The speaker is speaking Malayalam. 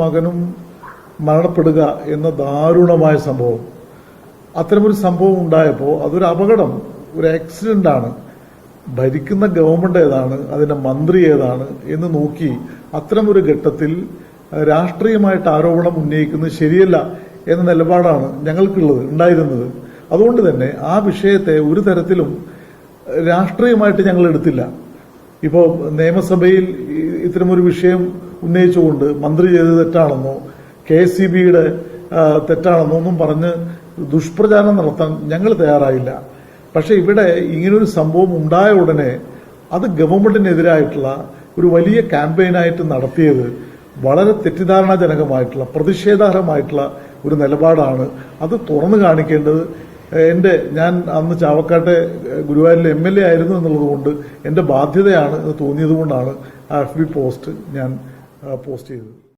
മകനും മരണപ്പെടുക എന്ന ദാരുണമായ സംഭവം. അത്തരമൊരു സംഭവം ഉണ്ടായപ്പോൾ അതൊരു അപകടം ഒരു ആക്സിഡന്റ് ആണ്. ഭരിക്കുന്ന ഗവൺമെന്റ് ഏതാണ് അതിന്റെ മന്ത്രി ഏതാണ് എന്ന് നോക്കി അത്തരമൊരു ഘട്ടത്തിൽ രാഷ്ട്രീയമായിട്ട് ആരോപണം ഉന്നയിക്കുന്നത് ശരിയല്ല എന്ന നിലപാടാണ് ഞങ്ങൾക്കുള്ളത് ഉണ്ടായിരുന്നത്. അതുകൊണ്ട് തന്നെ ആ വിഷയത്തെ ഒരു തരത്തിലും രാഷ്ട്രീയമായിട്ട് ഞങ്ങൾ എടുത്തില്ല. ഇപ്പോൾ നിയമസഭയിൽ ഇത്തരമൊരു വിഷയം ഉന്നയിച്ചുകൊണ്ട് മന്ത്രി ചെയ്തത് തെറ്റാണെന്നോ കെ എസ് സി ബിയുടെ തെറ്റാണെന്നോ ഒന്നും പറഞ്ഞ് ദുഷ്പ്രചാരണം നടത്താൻ ഞങ്ങൾ തയ്യാറായില്ല. പക്ഷേ ഇവിടെ ഇങ്ങനൊരു സംഭവം ഉണ്ടായ ഉടനെ അത് ഗവൺമെന്റിനെതിരായിട്ടുള്ള ഒരു വലിയ ക്യാമ്പയിനായിട്ട് നടത്തിയത് വളരെ തെറ്റിദ്ധാരണാജനകമായിട്ടുള്ള പ്രതിഷേധാർഹമായിട്ടുള്ള ഒരു നിലപാടാണ്. അത് തുറന്നു കാണിക്കേണ്ടത് എന്റെ ഞാൻ അന്ന് ചാവക്കാട്ടെ ഗുരുവായൂരിലെ എം എൽ എ ആയിരുന്നു എന്നുള്ളത് കൊണ്ട് എന്റെ ബാധ്യതയാണ് എന്ന് തോന്നിയത് കൊണ്ടാണ് എഫ് ബി പോസ്റ്റ് ഞാൻ പോസ്റ്റ് ചെയ്തത്